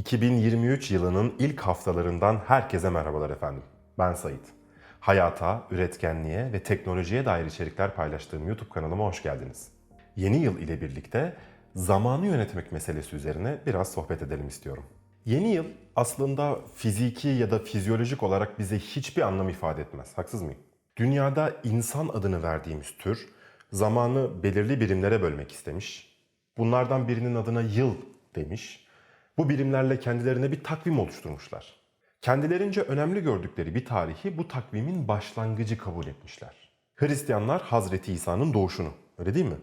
2023 yılının ilk haftalarından herkese merhabalar efendim. Ben Sait. Hayata, üretkenliğe ve teknolojiye dair içerikler paylaştığım YouTube kanalıma hoş geldiniz. Yeni yıl ile birlikte zamanı yönetmek meselesi üzerine biraz sohbet edelim istiyorum. Yeni yıl aslında fiziki ya da fizyolojik olarak bize hiçbir anlam ifade etmez. Haksız mıyım? Dünyada insan adını verdiğimiz tür zamanı belirli birimlere bölmek istemiş. Bunlardan birinin adına yıl demiş. Bu birimlerle kendilerine bir takvim oluşturmuşlar. Kendilerince önemli gördükleri bir tarihi bu takvimin başlangıcı kabul etmişler. Hristiyanlar Hazreti İsa'nın doğuşunu, öyle değil mi?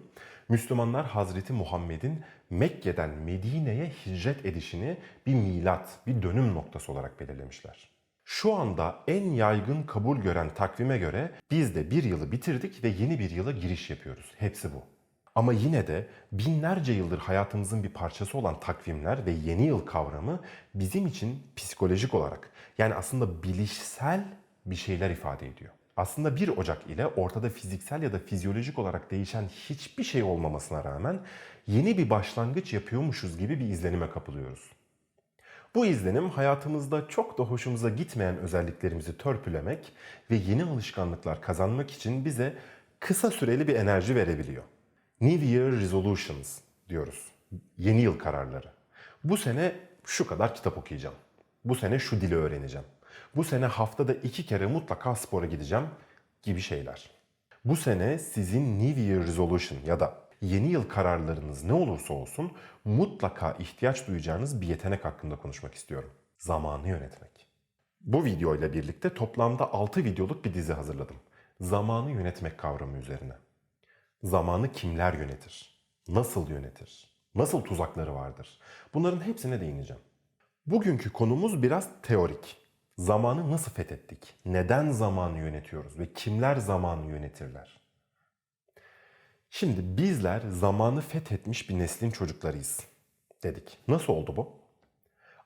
Müslümanlar Hazreti Muhammed'in Mekke'den Medine'ye hicret edişini bir milat, bir dönüm noktası olarak belirlemişler. Şu anda en yaygın kabul gören takvime göre biz de bir yılı bitirdik ve yeni bir yıla giriş yapıyoruz. Hepsi bu. Ama yine de binlerce yıldır hayatımızın bir parçası olan takvimler ve yeni yıl kavramı bizim için psikolojik olarak yani aslında bilişsel bir şeyler ifade ediyor. Aslında 1 Ocak ile ortada fiziksel ya da fizyolojik olarak değişen hiçbir şey olmamasına rağmen yeni bir başlangıç yapıyormuşuz gibi bir izlenime kapılıyoruz. Bu izlenim hayatımızda çok da hoşumuza gitmeyen özelliklerimizi törpülemek ve yeni alışkanlıklar kazanmak için bize kısa süreli bir enerji verebiliyor. New Year Resolutions diyoruz. Yeni yıl kararları. Bu sene şu kadar kitap okuyacağım. Bu sene şu dili öğreneceğim. Bu sene haftada iki kere mutlaka spora gideceğim gibi şeyler. Bu sene sizin New Year Resolution ya da yeni yıl kararlarınız ne olursa olsun mutlaka ihtiyaç duyacağınız bir yetenek hakkında konuşmak istiyorum. Zamanı yönetmek. Bu video ile birlikte toplamda 6 videoluk bir dizi hazırladım. Zamanı yönetmek kavramı üzerine. Zamanı kimler yönetir? Nasıl yönetir? Nasıl tuzakları vardır? Bunların hepsine değineceğim. Bugünkü konumuz biraz teorik. Zamanı nasıl fethettik? Neden zamanı yönetiyoruz ve kimler zamanı yönetirler? Şimdi bizler zamanı fethetmiş bir neslin çocuklarıyız dedik. Nasıl oldu bu?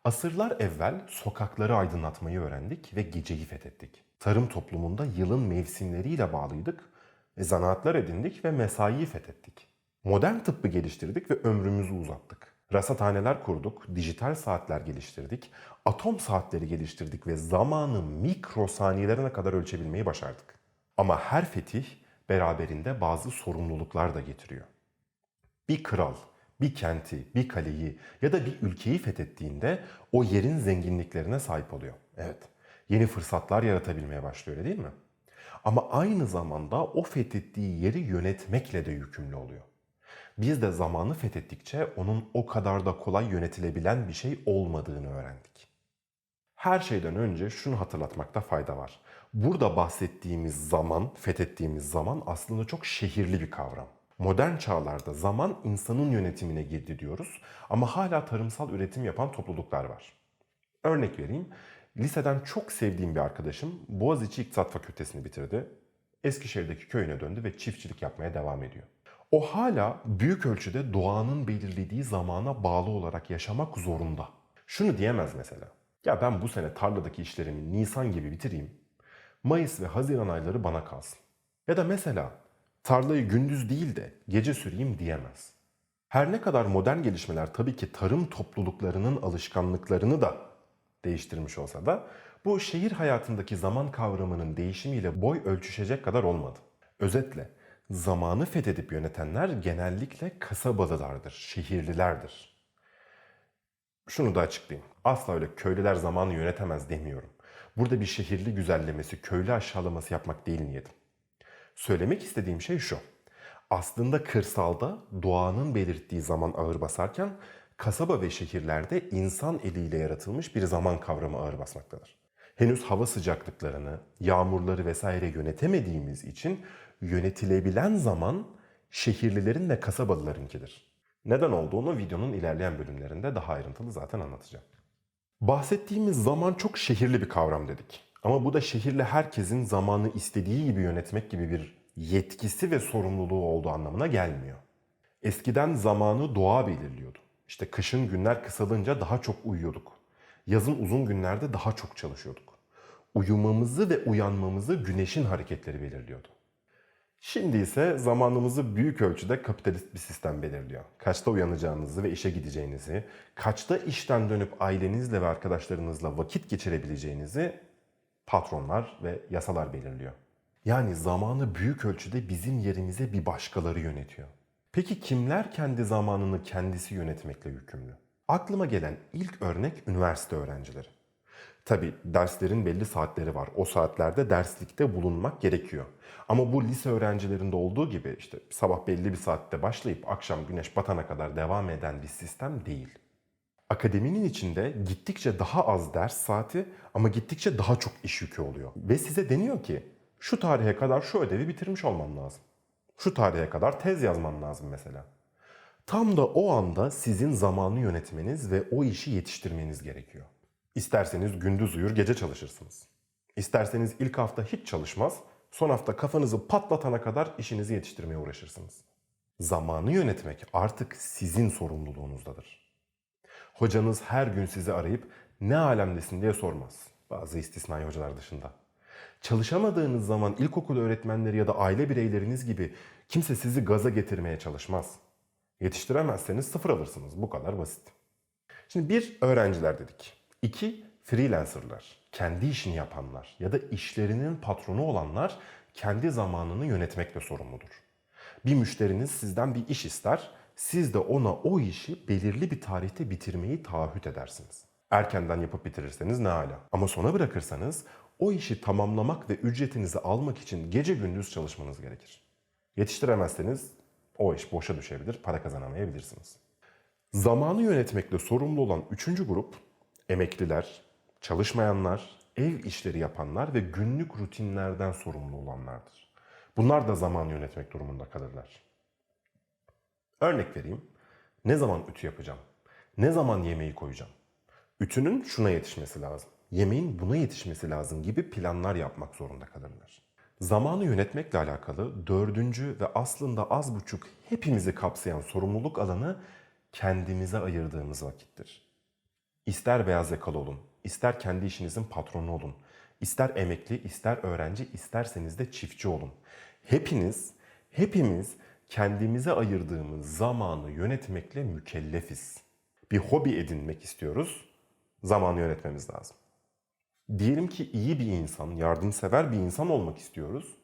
Asırlar evvel sokakları aydınlatmayı öğrendik ve geceyi fethettik. Tarım toplumunda yılın mevsimleriyle bağlıydık, zanaatlar edindik ve mesaiyi fethettik. Modern tıbbı geliştirdik ve ömrümüzü uzattık. Rasathaneler kurduk, dijital saatler geliştirdik, atom saatleri geliştirdik ve zamanı mikrosaniyelerine kadar ölçebilmeyi başardık. Ama her fetih beraberinde bazı sorumluluklar da getiriyor. Bir kral, bir kenti, bir kaleyi ya da bir ülkeyi fethettiğinde o yerin zenginliklerine sahip oluyor. Evet, yeni fırsatlar yaratabilmeye başlıyor öyle değil mi? Ama aynı zamanda o fethettiği yeri yönetmekle de yükümlü oluyor. Biz de zamanı fethettikçe onun o kadar da kolay yönetilebilen bir şey olmadığını öğrendik. Her şeyden önce şunu hatırlatmakta fayda var. Burada bahsettiğimiz zaman, fethettiğimiz zaman aslında çok şehirli bir kavram. Modern çağlarda zaman insanın yönetimine girdi diyoruz ama hala tarımsal üretim yapan topluluklar var. Örnek vereyim. Liseden çok sevdiğim bir arkadaşım Boğaziçi İktisat Fakültesini bitirdi. Eskişehir'deki köyüne döndü ve çiftçilik yapmaya devam ediyor. O hala büyük ölçüde doğanın belirlediği zamana bağlı olarak yaşamak zorunda. Şunu diyemez mesela. Ya ben bu sene tarladaki işlerimi Nisan gibi bitireyim. Mayıs ve Haziran ayları bana kalsın. Ya da mesela tarlayı gündüz değil de gece süreyim diyemez. Her ne kadar modern gelişmeler tabii ki tarım topluluklarının alışkanlıklarını da değiştirmiş olsa da bu şehir hayatındaki zaman kavramının değişimiyle boy ölçüşecek kadar olmadı. Özetle zamanı fethedip yönetenler genellikle kasabalılardır, şehirlilerdir. Şunu da açıklayayım. Asla öyle köylüler zamanı yönetemez demiyorum. Burada bir şehirli güzellemesi, köylü aşağılaması yapmak değil niyetim. Söylemek istediğim şey şu. Aslında kırsalda doğanın belirttiği zaman ağır basarken kasaba ve şehirlerde insan eliyle yaratılmış bir zaman kavramı ağır basmaktadır. Henüz hava sıcaklıklarını, yağmurları vesaire yönetemediğimiz için yönetilebilen zaman şehirlilerin ve kasabalılarınkidir. Neden olduğunu videonun ilerleyen bölümlerinde daha ayrıntılı zaten anlatacağım. Bahsettiğimiz zaman çok şehirli bir kavram dedik. Ama bu da şehirli herkesin zamanı istediği gibi yönetmek gibi bir yetkisi ve sorumluluğu olduğu anlamına gelmiyor. Eskiden zamanı doğa belirliyordu. İşte kışın günler kısalınca daha çok uyuyorduk. Yazın uzun günlerde daha çok çalışıyorduk. Uyumamızı ve uyanmamızı güneşin hareketleri belirliyordu. Şimdi ise zamanımızı büyük ölçüde kapitalist bir sistem belirliyor. Kaçta uyanacağınızı ve işe gideceğinizi, kaçta işten dönüp ailenizle ve arkadaşlarınızla vakit geçirebileceğinizi patronlar ve yasalar belirliyor. Yani zamanı büyük ölçüde bizim yerimize bir başkaları yönetiyor. Peki kimler kendi zamanını kendisi yönetmekle yükümlü? Aklıma gelen ilk örnek üniversite öğrencileri. Tabi derslerin belli saatleri var. O saatlerde derslikte bulunmak gerekiyor. Ama bu lise öğrencilerinde olduğu gibi işte sabah belli bir saatte başlayıp akşam güneş batana kadar devam eden bir sistem değil. Akademinin içinde gittikçe daha az ders saati ama gittikçe daha çok iş yükü oluyor. Ve size deniyor ki şu tarihe kadar şu ödevi bitirmiş olman lazım. Şu tarihe kadar tez yazman lazım mesela. Tam da o anda sizin zamanı yönetmeniz ve o işi yetiştirmeniz gerekiyor. İsterseniz gündüz uyur gece çalışırsınız. İsterseniz ilk hafta hiç çalışmaz, son hafta kafanızı patlatana kadar işinizi yetiştirmeye uğraşırsınız. Zamanı yönetmek artık sizin sorumluluğunuzdadır. Hocanız her gün sizi arayıp ne alemdesin diye sormaz. Bazı istisnai hocalar dışında. Çalışamadığınız zaman ilkokul öğretmenleri ya da aile bireyleriniz gibi kimse sizi gaza getirmeye çalışmaz. Yetiştiremezseniz sıfır alırsınız. Bu kadar basit. Şimdi bir öğrenciler dedik. İki freelancerlar. Kendi işini yapanlar ya da işlerinin patronu olanlar kendi zamanını yönetmekle sorumludur. Bir müşteriniz sizden bir iş ister. Siz de ona o işi belirli bir tarihte bitirmeyi taahhüt edersiniz. Erkenden yapıp bitirirseniz ne hala. Ama sona bırakırsanız o işi tamamlamak ve ücretinizi almak için gece gündüz çalışmanız gerekir. Yetiştiremezseniz o iş boşa düşebilir, para kazanamayabilirsiniz. Zamanı yönetmekle sorumlu olan üçüncü grup emekliler, çalışmayanlar, ev işleri yapanlar ve günlük rutinlerden sorumlu olanlardır. Bunlar da zaman yönetmek durumunda kalırlar. Örnek vereyim. Ne zaman ütü yapacağım? Ne zaman yemeği koyacağım? Ütünün şuna yetişmesi lazım. Yemeğin buna yetişmesi lazım gibi planlar yapmak zorunda kalırlar. Zamanı yönetmekle alakalı dördüncü ve aslında az buçuk hepimizi kapsayan sorumluluk alanı kendimize ayırdığımız vakittir. İster beyaz yakalı olun, ister kendi işinizin patronu olun, ister emekli, ister öğrenci, isterseniz de çiftçi olun. Hepiniz, hepimiz kendimize ayırdığımız zamanı yönetmekle mükellefiz. Bir hobi edinmek istiyoruz, zamanı yönetmemiz lazım. Diyelim ki iyi bir insan, yardımsever bir insan olmak istiyoruz.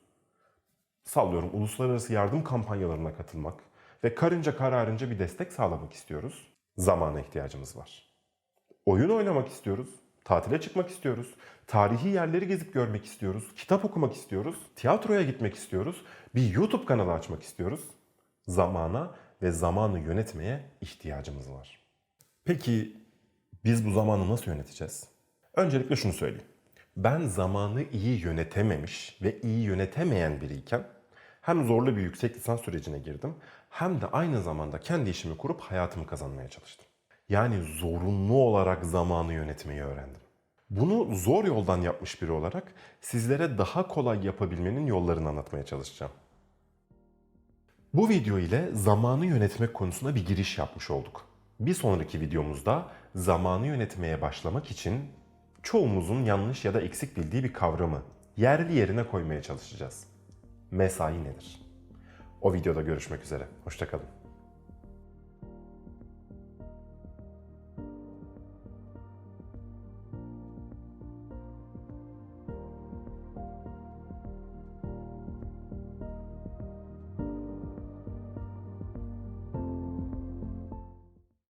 Sallıyorum uluslararası yardım kampanyalarına katılmak ve karınca kararınca bir destek sağlamak istiyoruz. Zamana ihtiyacımız var. Oyun oynamak istiyoruz. Tatile çıkmak istiyoruz. Tarihi yerleri gezip görmek istiyoruz. Kitap okumak istiyoruz. Tiyatroya gitmek istiyoruz. Bir YouTube kanalı açmak istiyoruz. Zamana ve zamanı yönetmeye ihtiyacımız var. Peki biz bu zamanı nasıl yöneteceğiz? Öncelikle şunu söyleyeyim. Ben zamanı iyi yönetememiş ve iyi yönetemeyen biriyken hem zorlu bir yüksek lisans sürecine girdim hem de aynı zamanda kendi işimi kurup hayatımı kazanmaya çalıştım. Yani zorunlu olarak zamanı yönetmeyi öğrendim. Bunu zor yoldan yapmış biri olarak sizlere daha kolay yapabilmenin yollarını anlatmaya çalışacağım. Bu video ile zamanı yönetmek konusuna bir giriş yapmış olduk. Bir sonraki videomuzda zamanı yönetmeye başlamak için çoğumuzun yanlış ya da eksik bildiği bir kavramı yerli yerine koymaya çalışacağız. Mesai nedir? O videoda görüşmek üzere. Hoşçakalın.